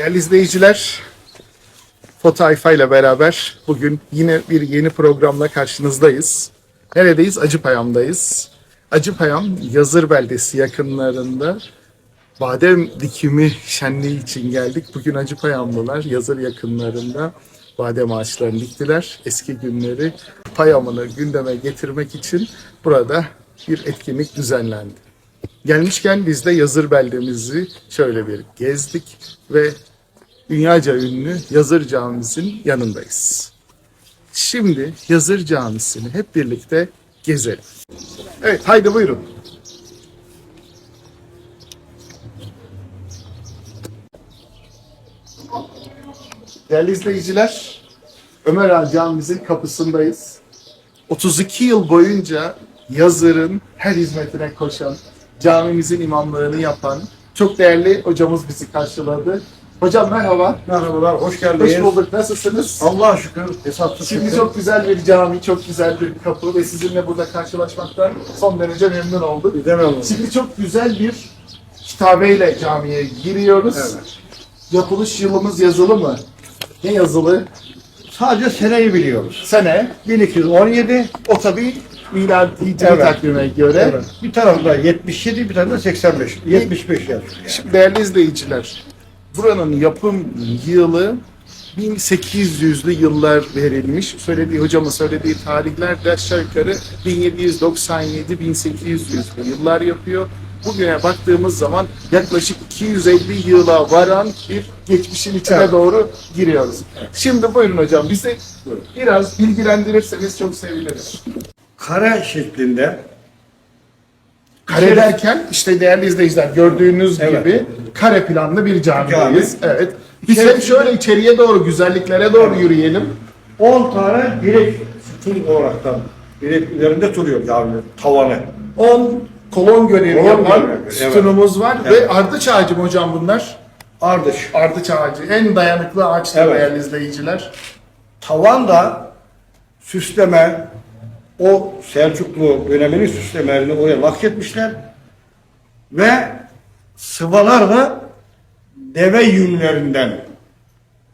Değerli izleyiciler, Foto Ayfa ile beraber bugün yine bir yeni programla karşınızdayız. Neredeyiz? Acıpayam'dayız. Acıpayam, Yazır beldesi yakınlarında badem dikimi şenliği için geldik. Bugün Acıpayamlılar Yazır yakınlarında badem ağaçlarını diktiler. Eski günleri payamını gündeme getirmek için burada bir etkinlik düzenlendi. Gelmişken biz de Yazır beldemizi şöyle bir gezdik ve dünyaca ünlü Yazır Camimizin yanındayız. Şimdi Yazır Camisi'ni hep birlikte gezelim. Evet haydi buyurun. Değerli izleyiciler, Ömer Ağa Camimizin kapısındayız. 32 yıl boyunca Yazır'ın her hizmetine koşan, camimizin imamlığını yapan çok değerli hocamız bizi karşıladı. Hocam merhaba. Merhabalar, hoş geldiniz. Hoş bulduk. Nasılsınız? Allah'a şükür, hesapsız Şimdi şükür. çok güzel bir cami, çok güzel bir kapı ve sizinle burada karşılaşmaktan son derece memnun olduk. Gidemem onu. Şimdi çok güzel bir kitabeyle camiye giriyoruz. Evet. Yapılış yılımız yazılı mı? Ne yazılı? Sadece seneyi biliyoruz. Sene. 1217, O tabii miladi hicri Evet. takvime göre. evet. bir tarafta 77, bir tarafta 85, 75 yazıyor. Şimdi değerli izleyiciler, buranın yapım yılı 1800'lü yıllar verilmiş. Söylediği hocamın söylediği tarihler de aşağı yukarı 1797-1800'lü yıllar yapıyor. Bugüne baktığımız zaman yaklaşık 250 yıla varan bir geçmişin içine Evet. doğru giriyoruz. Şimdi buyurun hocam bizi biraz bilgilendirirseniz çok seviniriz. Kare şeklinde Kare derken işte değerli izleyiciler gördüğünüz Evet. gibi kare planlı bir camideyiz. Cami. Evet. Biz İçerisinde- hem şöyle içeriye doğru güzelliklere doğru yürüyelim. 10 tane direk sütun olaraktan direk üzerinde duruyor cami tavanı. 10 kolon görevi Kolon yapan görevi, evet. sütunumuz var Evet. ve ardıç ağacı mı hocam bunlar? Ardış. Ardıç ağacı en dayanıklı ağaçtır Evet. değerli izleyiciler. Tavan da süsleme, o Selçuklu döneminin süslemelerini oraya nakletmişler. Ve sıvalar da deve yünlerinden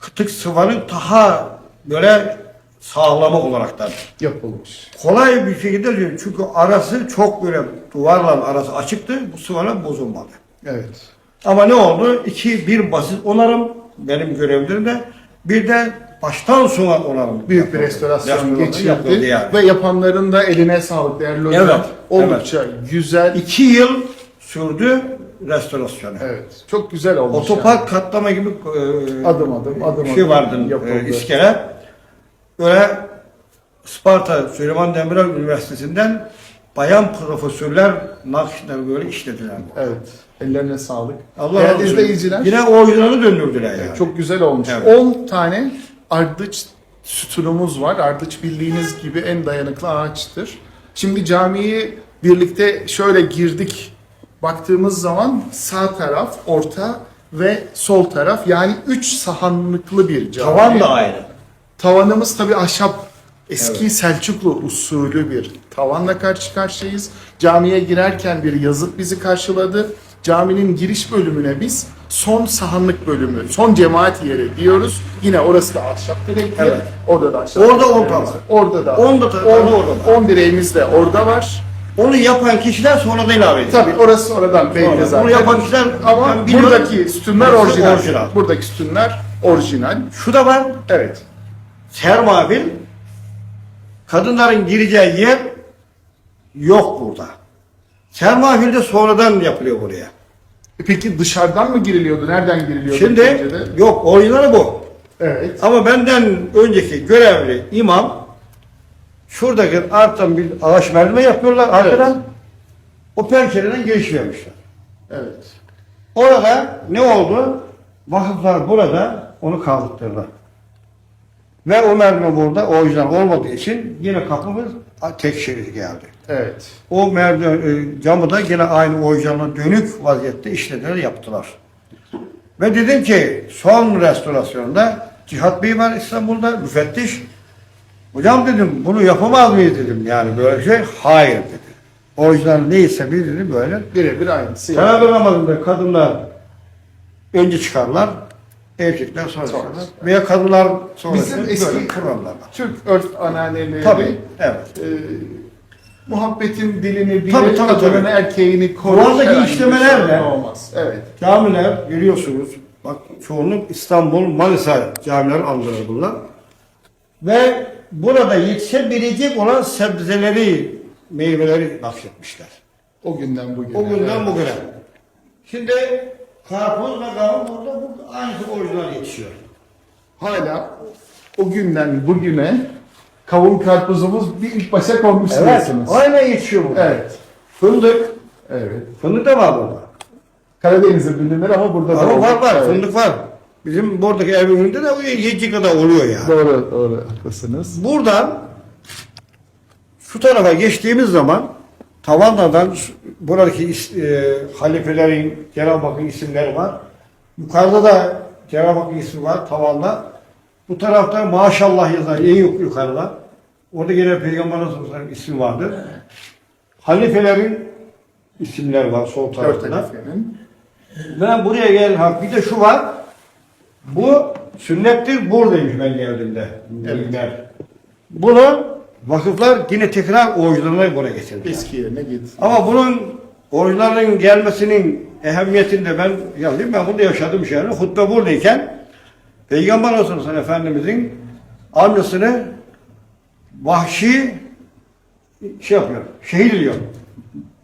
kıtık sıvanın daha böyle sağlamı olaraktan. Yapılmış. Kolay bir şekilde diyor çünkü arası çok böyle duvarla arası açıktı. Bu sıvalar bozulmadı. Evet. Ama ne oldu? İki, bir basit onarım benim görevlerimde. Bir de baştan sona onarım. Büyük bir yapıldı. restorasyon Yapıldı, yapıldı geçildi yani. ve yapanların da eline sağlık değerli hocam. Evet, Oldukça güzel. İki yıl sürdü restorasyonu. Evet. Çok güzel olmuş. Otopark katlama gibi e, Adım adım, adım şey adım vardı e, iskele. Böyle Sparta Süleyman Demirel Üniversitesi'nden bayan profesörler nakışları böyle işlediler. Evet. Ellerine sağlık. Allah Değerli izleyiciler. Yine orijinali döndürdüler yani. Çok güzel olmuş. Evet. 10 tane ardıç sütunumuz var. Ardıç bildiğiniz gibi en dayanıklı ağaçtır. Şimdi camiyi birlikte şöyle girdik. Baktığımız zaman sağ taraf, orta ve sol taraf yani 3 sahanlıklı bir cami. Tavan da aynı. Tavanımız tabi ahşap eski Selçuklu usulü bir tavanla karşı karşıyayız. Camiye girerken bir yazıt bizi karşıladı. Caminin giriş bölümüne biz son sahanlık bölümü, son cemaat yeri diyoruz. Yine orası da ahşap direkli. Evet. Orada da ahşap. Orada on direklerimiz tavan. var. Orada da. On da tavan orada var. 10 direğimiz de orada var. Onu yapan kişiler sonradan ilave ediyor. Tabi orası oradan belli Sonra. zaten. Bunu yapan kişiler ama biliyorum. buradaki sütunlar orijinal. orijinal. Buradaki sütunlar orijinal. Şu da var. Evet. Sermafil kadınların gireceği yer yok burada. Sermafil de sonradan yapılıyor buraya. E Peki dışarıdan mı giriliyordu? Nereden giriliyordu? Şimdi önceden? yok orijinali bu. Evet. Ama benden önceki görevli imam şuradaki arttan bir ağaç merdiven yapıyorlar arkadan. O pencereden giriş vermişler. Evet. Orada ne oldu? Vakıflar burada onu kaldırdılar. Ve o merdiven burada orijinal olmadığı için yine kapımız tek şerit geldi. Evet. O merdiven camı da yine aynı orijinalına dönük vaziyette işlediler, yaptılar. Ve dedim ki son restorasyonda Cihat Bey var İstanbul'da müfettiş. Hocam dedim bunu yapamaz mıyız dedim yani böyle şey. Hayır dedi. Orijinal neyse bir dedi böyle. Birebir aynısı. yani. Beraber namazında kadınlar önce çıkarlar. Erkekler Sonrası. sonrasında veya kadınlar sonrasında Bizim eski var. Türk örf ananeleri, Tabii, evet. e, muhabbetin dilini bilir, Tabii, tabii, kadının tabii. erkeğini korur. Buradaki herhangi bir işlemelerle- sorun olmaz. Evet. Camiler görüyorsunuz. Bak çoğunluk İstanbul, Manisa camiler andırır bunlar. Ve burada yetişebilecek olan sebzeleri, meyveleri bahsetmişler. O günden bugüne. O günden evet. bugüne. Şimdi karpuz ve kavun burada, burada aynı orijinal yetişiyor. Hala o günden bugüne kavun karpuzumuz bir ilk başa konmuş Evet, diyorsunuz. aynen yetişiyor burada. Evet. Fındık, Evet. fındık da var burada. Karadeniz'in bilinir ama burada da Ama var olur. var, Evet. fındık var. Bizim buradaki evin önünde de o yedi kadar oluyor yani. Doğru, doğru. Haklısınız. Buradan şu tarafa geçtiğimiz zaman Tavanla'dan şu- buradaki e, halifelerin Cenab-ı Hakk'ın isimleri var. Yukarıda da Cenab-ı Hakk'ın ismi var Tavan'da. Bu tarafta maşallah yazar en yuk- yukarıda. Orada yine Peygamber Efendimiz'in ismi vardır. Halifelerin isimleri var sol tarafta. Ben buraya gel ha bir de şu var. Bu sünnettir buradaymış ben geldiğimde. Evet. Bunu vakıflar yine tekrar orijinaline buraya getirdiler. Eski yerine git. Ama bunun orijinalinin gelmesinin ehemmiyetinde ben yazayım ben burada yaşadım şeyleri. Hutbe buradayken Peygamber Aleyhisselam Efendimizin amcasını vahşi şey yapıyor, şehit ediyor.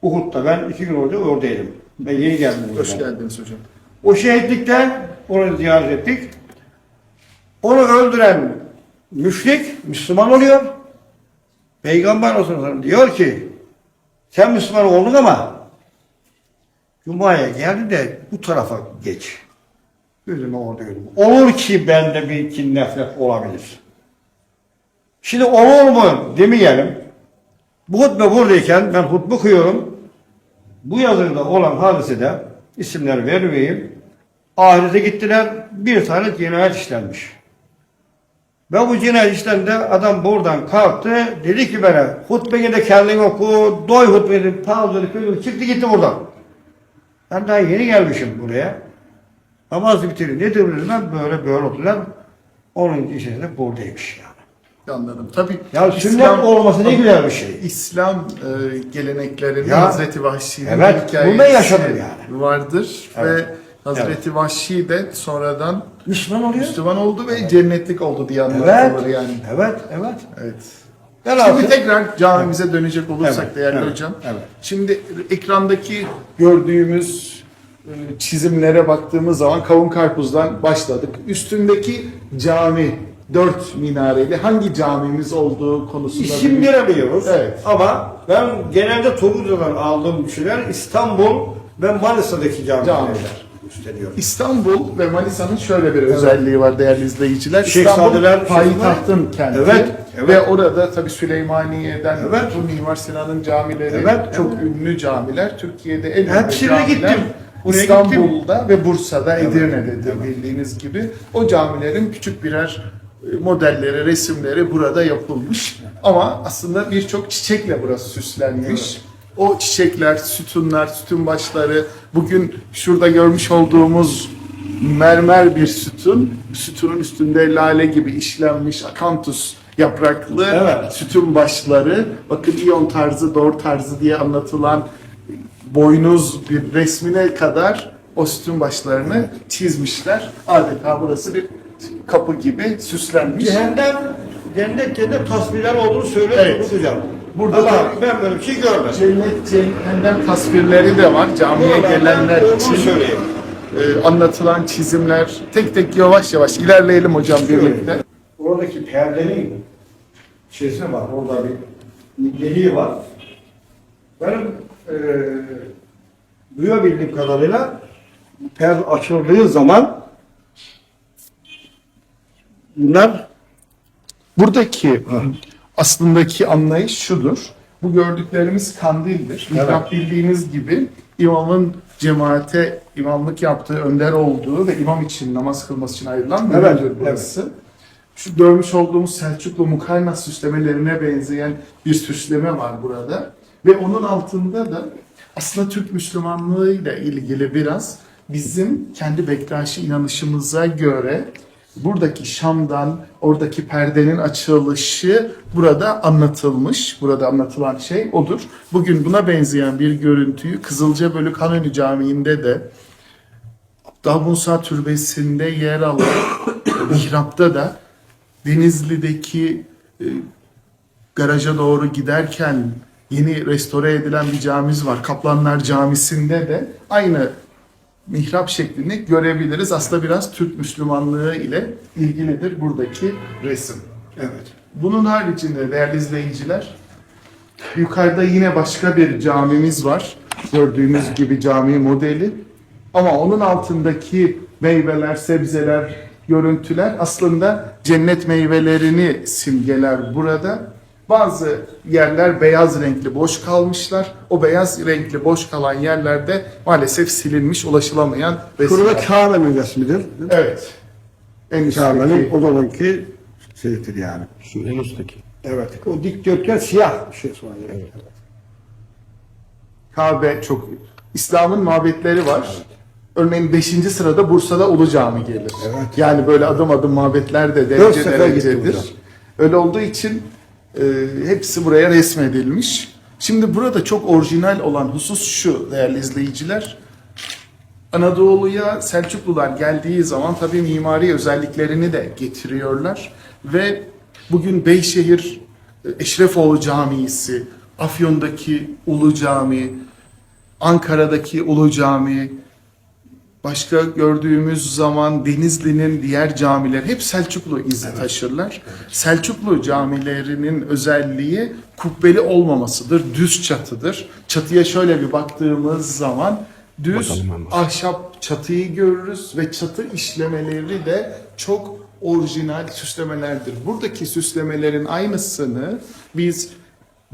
Uhud'da ben iki gün orada oradaydım. Ben yeni geldim. Hoş buradan. geldiniz hocam. O şehitlikte onu ziyaret ettik. Onu öldüren müşrik Müslüman oluyor. Peygamber Aleyhisselam diyor ki sen Müslüman oldun ama Cuma'ya geldi de bu tarafa geç. Gözümü orada gördüm. Olur ki bende bir kin nefret olabilir. Şimdi olur mu demeyelim. Bu hutbe buradayken ben hutbe okuyorum. Bu yazıda olan hadisede isimler vermeyeyim. Ahirete gittiler. Bir tane cinayet işlenmiş. Ve bu cinayet işlendi. Adam buradan kalktı. Dedi ki bana hutbeni de kendin oku. Doy hutbeni. Pavzını köyü çıktı gitti buradan. Ben daha yeni gelmişim buraya. Namaz bitirir. Ne diyorlar ben böyle böyle oturuyor. Onun içerisinde buradaymış yani. Anladım. Tabii. Ya sünnet olması ne güzel bir şey. İslam e, geleneklerinin Ya, Hazreti Vahşi'nin evet, hikayesi bunu yaşadım yani. vardır Evet. ve Hazreti Vahşi de sonradan Müslüman oluyor. Müslüman oldu ve cennetlik oldu diye Evet. anlatılır yani. Evet, evet. Evet. Velhasıl- Şimdi tekrar camimize dönecek olursak Evet, değerli evet, hocam. evet. Şimdi ekrandaki gördüğümüz e, çizimlere baktığımız zaman kavun karpuzdan başladık. Üstündeki cami dört minareli hangi camimiz olduğu konusunda İsim veremiyoruz. Evet. Ama ben genelde Topuzlu'dan aldığım şeyler İstanbul ve Manisa'daki camiler Camiler. Üstleniyorum. İstanbul ve Manisa'nın şöyle bir özelliği var değerli izleyiciler. Şeyh İstanbul payitahtın kenti. Evet, evet. Ve orada tabi Süleymaniye'den Evet. bu Mimar Sinan'ın camileri Evet, çok evet. ünlü camiler. Türkiye'de en ünlü Hepsine camiler gittim. Buraya İstanbul'da ve Bursa'da, Evet, Edirne'dedir bildiğiniz gibi. O camilerin küçük birer e, modelleri, resimleri burada yapılmış. Ama aslında birçok çiçekle burası süslenmiş. O çiçekler, sütunlar, sütun başları, bugün şurada görmüş olduğumuz mermer bir sütun. Sütunun üstünde lale gibi işlenmiş akantus yapraklı Evet. sütun başları. Bakın İyon tarzı, Dor tarzı diye anlatılan boynuz bir resmine kadar o sütun başlarını çizmişler. Adeta burası bir kapı gibi süslenmiş. Cehennem, cennet cennet tasvirler olduğunu söylüyor Evet. Hocam. Burada Ama da- ben böyle bir şey görmedim. Cennet cehennem tasvirleri de var camiye Buralardan gelenler için. söyleyeyim. Ee, anlatılan çizimler tek tek yavaş yavaş ilerleyelim hocam birlikte. Oradaki perdenin şeysi var. Orada bir deliği var. Benim eee duyabildiğim kadarıyla perde açıldığı zaman bunlar Buradaki aslındaki anlayış şudur. Bu gördüklerimiz kandildir. Mihrap bildiğiniz gibi imamın cemaate imamlık yaptığı, önder olduğu ve imam için namaz kılması için ayrılan Evet, bölümdür burası. Şu görmüş olduğumuz Selçuklu mukarnas süslemelerine benzeyen bir süsleme var burada. Ve onun altında da aslında Türk Müslümanlığı ile ilgili biraz bizim kendi Bektaşi inanışımıza göre buradaki Şam'dan oradaki perdenin açılışı burada anlatılmış. Burada anlatılan şey odur. Bugün buna benzeyen bir görüntüyü Kızılcabölük Hanönü Camii'nde de Musa Türbesi'nde yer alan mihrapta da Denizli'deki e, garaja doğru giderken yeni restore edilen bir camimiz var. Kaplanlar Camisi'nde de aynı mihrap şeklini görebiliriz. Aslında biraz Türk Müslümanlığı ile ilgilidir buradaki resim. Evet. Bunun haricinde değerli izleyiciler, yukarıda yine başka bir camimiz var. Gördüğünüz gibi cami modeli. Ama onun altındaki meyveler, sebzeler, görüntüler aslında cennet meyvelerini simgeler burada. Bazı yerler beyaz renkli boş kalmışlar. O beyaz renkli boş kalan yerlerde maalesef silinmiş, ulaşılamayan Kuru ve resimler. Kabe meyvesi Evet. En Kabe'nin üstteki o zamanki şeyidir yani. Şu en üstteki. Evet. O dikdörtgen siyah bir şey sonra. Evet. Kabe çok İslam'ın mabetleri var. Örneğin 5. sırada Bursa'da Ulu Cami gelir. Evet. Yani böyle adım adım mabetler de derece sefer derecedir. hocam. Öyle olduğu için e, hepsi buraya resmedilmiş. Şimdi burada çok orijinal olan husus şu değerli izleyiciler. Anadolu'ya Selçuklular geldiği zaman tabii mimari özelliklerini de getiriyorlar ve bugün Beyşehir e, Eşrefoğlu Camisi, Afyon'daki Ulu Cami, Ankara'daki Ulu Cami, başka gördüğümüz zaman Denizli'nin diğer camiler hep Selçuklu izi taşırlar. Selçuklu camilerinin özelliği kubbeli olmamasıdır, düz çatıdır. Çatıya şöyle bir baktığımız zaman düz ahşap çatıyı görürüz ve çatı işlemeleri de çok orijinal süslemelerdir. Buradaki süslemelerin aynısını biz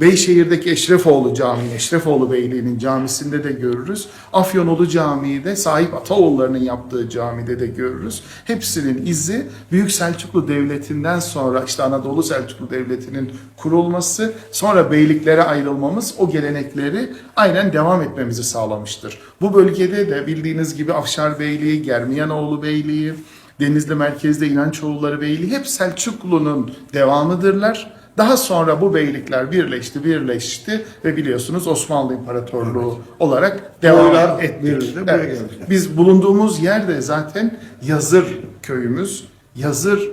Beyşehir'deki Eşrefoğlu Camii, Eşrefoğlu Beyliği'nin camisinde de görürüz. Afyonolu Camii'de sahip Ataoğulları'nın yaptığı camide de görürüz. Hepsinin izi Büyük Selçuklu Devleti'nden sonra işte Anadolu Selçuklu Devleti'nin kurulması, sonra beyliklere ayrılmamız o gelenekleri aynen devam etmemizi sağlamıştır. Bu bölgede de bildiğiniz gibi Afşar Beyliği, Germiyanoğlu Beyliği, Denizli merkezde İnançoğulları Beyliği hep Selçuklu'nun devamıdırlar. Daha sonra bu beylikler birleşti, birleşti ve biliyorsunuz Osmanlı İmparatorluğu olarak devam Boylar ettik. Evet. Biz bulunduğumuz yerde zaten Yazır köyümüz. Yazır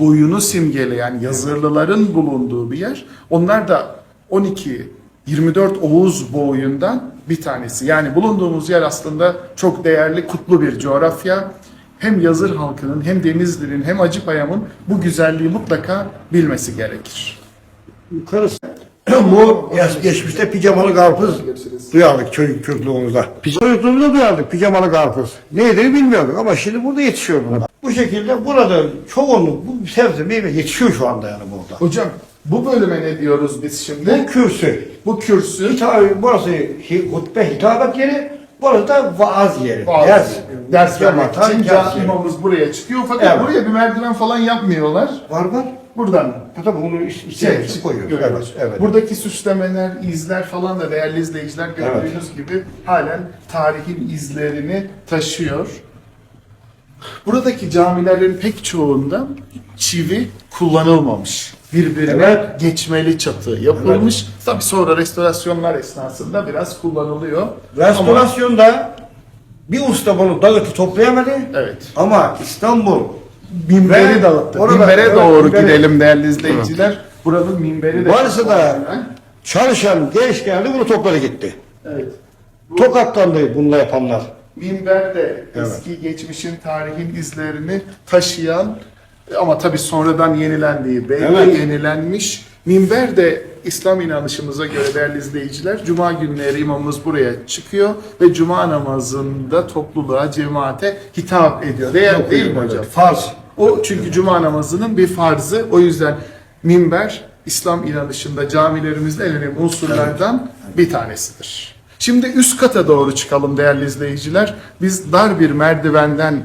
boyunu simgeleyen Yazırlıların bulunduğu bir yer. Onlar da 12 24 Oğuz boyundan bir tanesi. Yani bulunduğumuz yer aslında çok değerli, kutlu bir coğrafya. Hem Yazır halkının hem Denizli'nin hem Acıpayam'ın bu güzelliği mutlaka bilmesi gerekir. Yukarısı. Bu yaş- geçmişte pijamalı karpuz duyardık çocuk çocukluğumuzda. Çocukluğumuzda duyardık pijamalı karpuz. Neydi bilmiyorduk ama şimdi burada yetişiyor bunlar. Bu şekilde burada çoğunluk bu sebze meyve yetişiyor şu anda yani burada. Hocam bu bölüme ne diyoruz biz Bu şimdi? kürsü. Bu kürsü Hita- burası hutbe hitabet yeri, burası da vaaz yeri. Bazı Ders, ders vermek için yeri. imamımız buraya çıkıyor fakat Evet. buraya bir merdiven falan yapmıyorlar. Var var. Buradan Tabii bunu iç- şey içeri koyuyoruz. Evet, evet. Buradaki süslemeler, izler falan da değerli izleyiciler gördüğünüz gibi halen tarihin izlerini taşıyor. Buradaki camilerin pek çoğunda çivi kullanılmamış. Birbirine Evet. geçmeli çatı yapılmış. Tabii sonra restorasyonlar esnasında biraz kullanılıyor. Ama, Restorasyonda bir usta bunu dağıtı toplayamadı. evet. Ama İstanbul Minberi Ve dağıttı. orada- Minbere evet, doğru minberi. gidelim değerli izleyiciler. Buranın minberi de Varsa da çalışan genç geldi bunu topladı gitti. Evet. Tokat'tandı bununla yapanlar. Minber de eski geçmişin tarihin izlerini taşıyan ama tabii sonradan yenilendiği belli Evet. yenilenmiş. Minber de İslam inanışımıza göre değerli izleyiciler Cuma günleri imamımız buraya çıkıyor ve Cuma namazında topluluğa, cemaate hitap ediyor. Değil, değil mi hocam? Farz. O çünkü cuma namazının bir farzı. O yüzden minber İslam inanışında camilerimizde en önemli unsurlardan bir tanesidir. Şimdi üst kata doğru çıkalım değerli izleyiciler. Biz dar bir merdivenden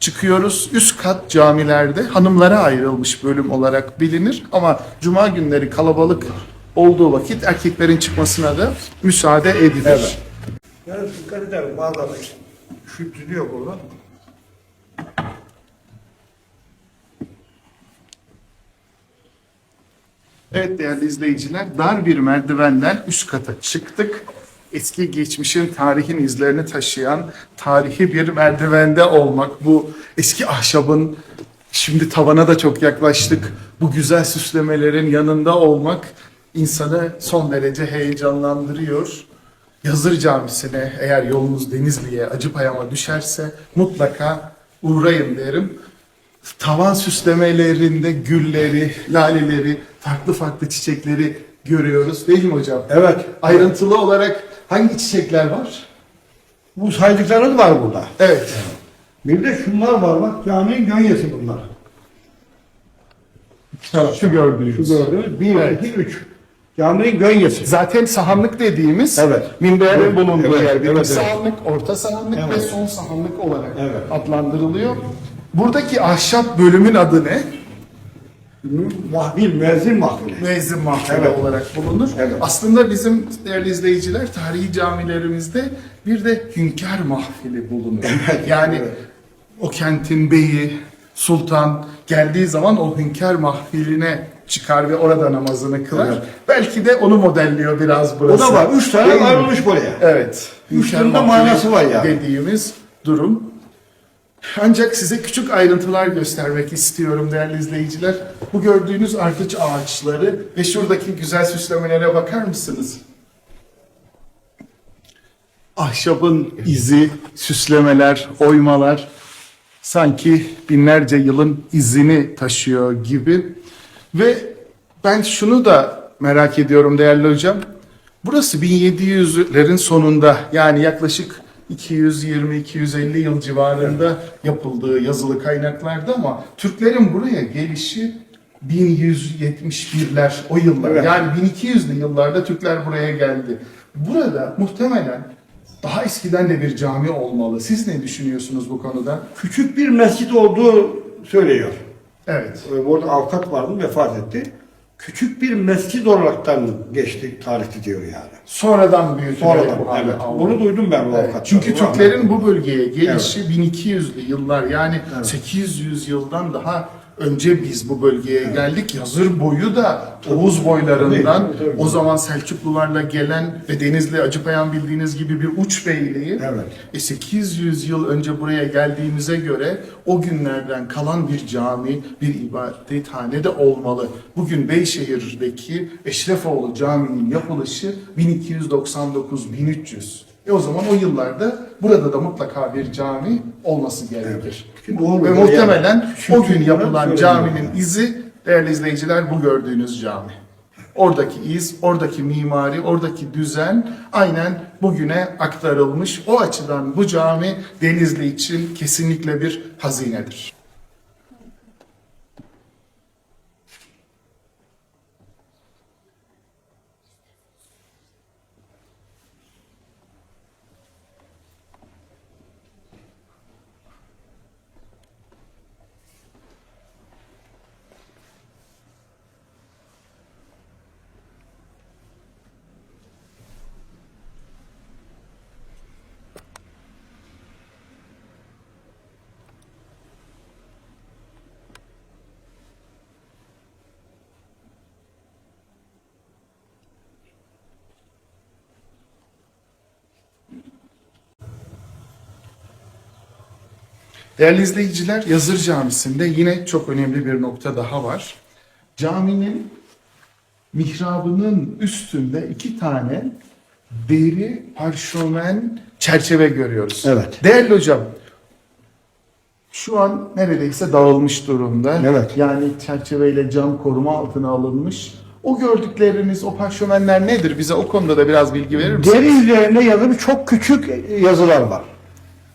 çıkıyoruz. Üst kat camilerde hanımlara ayrılmış bölüm olarak bilinir ama cuma günleri kalabalık olduğu vakit erkeklerin çıkmasına da müsaade edilir. Evet. Yani dikkat ederim bazıları Üşütülüyor burada. Evet değerli izleyiciler, dar bir merdivenden üst kata çıktık. Eski geçmişin, tarihin izlerini taşıyan tarihi bir merdivende olmak, bu eski ahşabın şimdi tavana da çok yaklaştık. Bu güzel süslemelerin yanında olmak insanı son derece heyecanlandırıyor. Yazır Camisi'ne eğer yolunuz Denizli'ye, Acıpayam'a düşerse mutlaka uğrayın derim tavan süslemelerinde gülleri, laleleri, farklı farklı çiçekleri görüyoruz değil mi hocam? Evet. Ayrıntılı olarak hangi çiçekler var? Bu saydıklarınız var burada. Evet. Bir de şunlar var bak caminin gönyesi bunlar. Şu gördüğünüz. Şu gördüğünüz 1, Evet. 2, 3. Caminin gönyesi. Zaten sahanlık dediğimiz Evet. minberin Evet, bulunduğu evet, yer. evet, Birinci evet. sahanlık, orta sahanlık Evet. ve son sahanlık olarak Evet. adlandırılıyor. Buradaki ahşap bölümün adı ne? Mahfil, müezzin mahfili. Müezzin mahfili Evet. olarak bulunur. Evet. Aslında bizim değerli izleyiciler tarihi camilerimizde bir de hünkâr mahfili bulunur. Evet, yani evet. o kentin beyi, sultan geldiği zaman o hünkâr mahfiline çıkar ve orada namazını kılar. Evet. Belki de onu modelliyor biraz O burası. da var. Üç tane ayrılmış buraya. Evet. Üç tane manası var yani. Dediğimiz durum. Ancak size küçük ayrıntılar göstermek istiyorum değerli izleyiciler. Bu gördüğünüz ardıç ağaçları ve şuradaki güzel süslemelere bakar mısınız? Ahşabın izi, süslemeler, oymalar sanki binlerce yılın izini taşıyor gibi. Ve ben şunu da merak ediyorum değerli hocam. Burası 1700'lerin sonunda yani yaklaşık 220-250 yıl civarında yapıldığı yazılı kaynaklarda ama Türklerin buraya gelişi 1171'ler o yıllar. Evet. Yani 1200'lü yıllarda Türkler buraya geldi. Burada muhtemelen daha eskiden de bir cami olmalı. Siz ne düşünüyorsunuz bu konuda? Küçük bir mescit olduğu söylüyor. Evet. Ee, Orada avukat vardı, vefat etti. Küçük bir mescit olaraktan geçti, tarihte diyor yani. Sonradan büyütülerek Sonradan, bu hale evet. aldı. Bunu duydum ben bu Evet, avukattan. Çünkü Bu Türklerin bu bölgeye gelişi 1200'lü yıllar yani 800 yıldan daha önce biz bu bölgeye geldik. Yazır boyu da Oğuz boylarından Tabii, tabii, tabii. o zaman Selçuklularla gelen ve Denizli Acıpayam bildiğiniz gibi bir uç beyliği. Evet. E 800 yıl önce buraya geldiğimize göre o günlerden kalan bir cami, bir ibadethane de olmalı. Bugün Beyşehir'deki Eşrefoğlu Camii'nin yapılışı 1299-1300. E o zaman o yıllarda burada da mutlaka bir cami olması gerekir. Şimdi doğru, Ve yani muhtemelen küçük o gün yapılan caminin yani. izi değerli izleyiciler bu gördüğünüz cami. Oradaki iz, oradaki mimari, oradaki düzen aynen bugüne aktarılmış. O açıdan bu cami Denizli için kesinlikle bir hazinedir. Değerli izleyiciler, Yazır Camisi'nde yine çok önemli bir nokta daha var. Caminin mihrabının üstünde iki tane deri parşömen çerçeve görüyoruz. Evet. Değerli hocam, şu an neredeyse dağılmış durumda. Evet. Yani çerçeveyle cam koruma altına alınmış. O gördükleriniz, o parşömenler nedir? Bize o konuda da biraz bilgi verir misiniz? Deri üzerinde yazılı çok küçük yazılar var.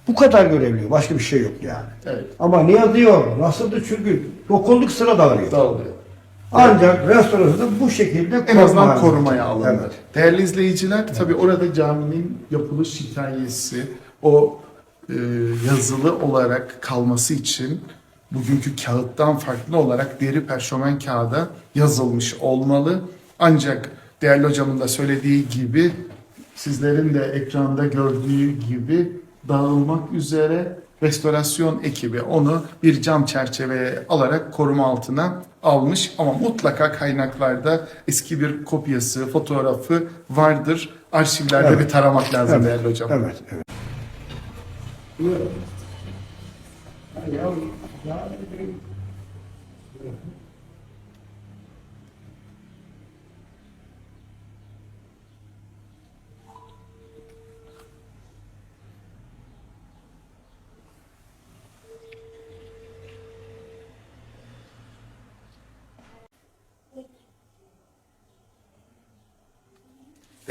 Bu kadar görevliyor. Başka bir şey yok yani. Evet. Ama ne yazıyor? Nasıldır? Çünkü dokunduk sıra dağılıyor. Dağılıyor. Ancak restorasyonda bu şekilde En azından koruma- korumaya alındı. Evet. Değerli izleyiciler, tabii orada caminin yapılış hikayesi, o e, yazılı olarak kalması için bugünkü kağıttan farklı olarak deri perşömen kağıda yazılmış olmalı. Ancak değerli hocamın da söylediği gibi, sizlerin de ekranda gördüğü gibi dağılmak üzere restorasyon ekibi onu bir cam çerçeveye alarak koruma altına almış ama mutlaka kaynaklarda eski bir kopyası, fotoğrafı vardır. Arşivlerde Evet. bir taramak lazım Evet, değerli hocam. Evet, evet.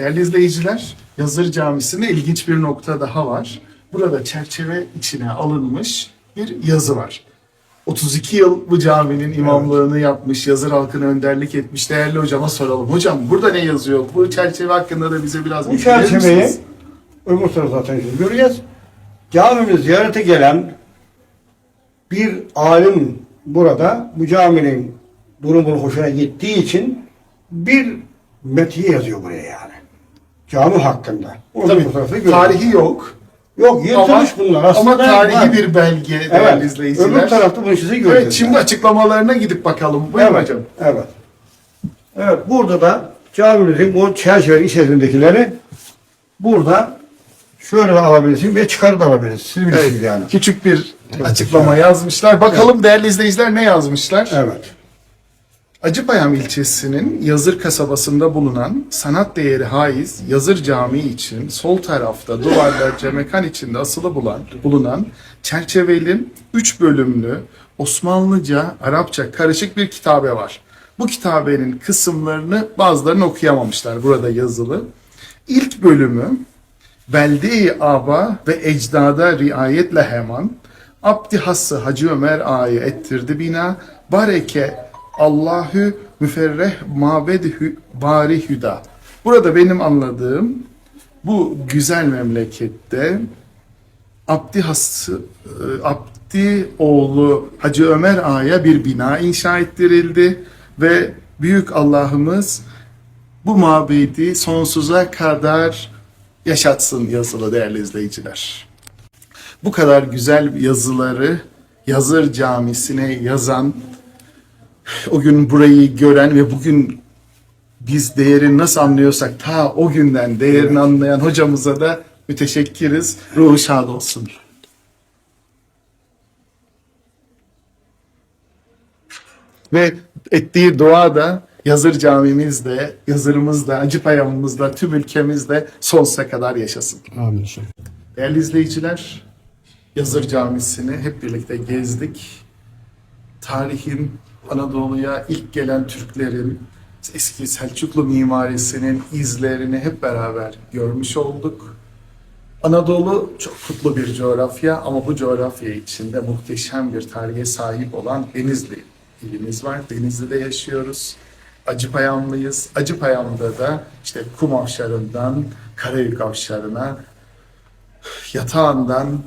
Değerli izleyiciler, Yazır Camisi'nde ilginç bir nokta daha var. Burada çerçeve içine alınmış bir yazı var. 32 yıl bu caminin imamlığını yapmış, Yazır halkına önderlik etmiş. Değerli hocama soralım. Hocam burada ne yazıyor? Bu çerçeve hakkında da bize biraz Bu bilgi verir çerçeveyi öbür tarafta zaten şimdi göreceğiz. Camimizi ziyarete gelen bir alim burada bu caminin durumun hoşuna gittiği için bir metiye yazıyor buraya yani. Cami hakkında. Onu Tabii, fotoğrafı tarihi yok. Yok Ama, yırtılmış bunlar. Aslında ama tarihi var. bir belge değerli Evet. izleyiciler. Öbür tarafta bunu size göreceğiz. Evet, şimdi yani. açıklamalarına gidip bakalım. Buyurun evet, hocam. Evet. Evet, burada da camimizin bu çerçevenin içerisindekileri burada şöyle alabilirsin ve çıkarı da alabilirsin. Siz bilirsiniz Evet, yani. Küçük bir açıklama yazmışlar. Bakalım değerli izleyiciler ne yazmışlar? Evet. Acıpayam ilçesinin Yazır kasabasında bulunan sanat değeri haiz Yazır Camii için sol tarafta duvarda cemekan içinde asılı bulan, bulunan çerçeveli 3 bölümlü Osmanlıca, Arapça karışık bir kitabe var. Bu kitabenin kısımlarını bazılarını okuyamamışlar burada yazılı. İlk bölümü belde aba ve ecdada riayetle hemen Abdi hası Hacı Ömer ağayı ettirdi bina bareke Allahü müferreh mabedü bari hüda. Burada benim anladığım bu güzel memlekette Abdi hası e, Abdi oğlu Hacı Ömer ağaya bir bina inşa ettirildi ve büyük Allah'ımız bu mabedi sonsuza kadar yaşatsın yazılı değerli izleyiciler. Bu kadar güzel yazıları Yazır Camisi'ne yazan, o gün burayı gören ve bugün biz değerini nasıl anlıyorsak ta o günden değerini anlayan hocamıza da müteşekkiriz. Ruhu şad olsun. Ve ettiği dua da Yazır camimizde, yazırımızda, Acıpayamımızda, tüm ülkemizde sonsuza kadar yaşasın. Amin. Değerli izleyiciler, Yazır Camisi'ni hep birlikte gezdik. Tarihin Anadolu'ya ilk gelen Türklerin eski Selçuklu mimarisinin izlerini hep beraber görmüş olduk. Anadolu çok kutlu bir coğrafya ama bu coğrafya içinde muhteşem bir tarihe sahip olan Denizli ilimiz var. Denizli'de yaşıyoruz. Acıpayamlıyız. Acıpayam'da da işte Kum Avşarı'ndan Karayük Avşarı'na Yatağından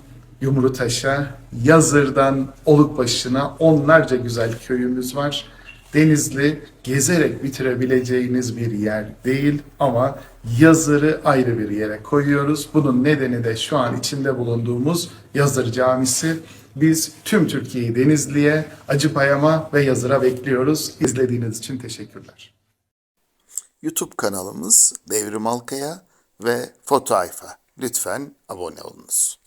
Yumrutaş'a, Yazır'dan Olukbaşı'na onlarca güzel köyümüz var. Denizli gezerek bitirebileceğiniz bir yer değil ama Yazır'ı ayrı bir yere koyuyoruz. Bunun nedeni de şu an içinde bulunduğumuz Yazır Camisi. Biz tüm Türkiye'yi Denizli'ye, Acıpayam'a ve Yazır'a bekliyoruz. İzlediğiniz için teşekkürler. YouTube kanalımız Devrim Halkaya ve Foto Ayfa. Lütfen abone olunuz.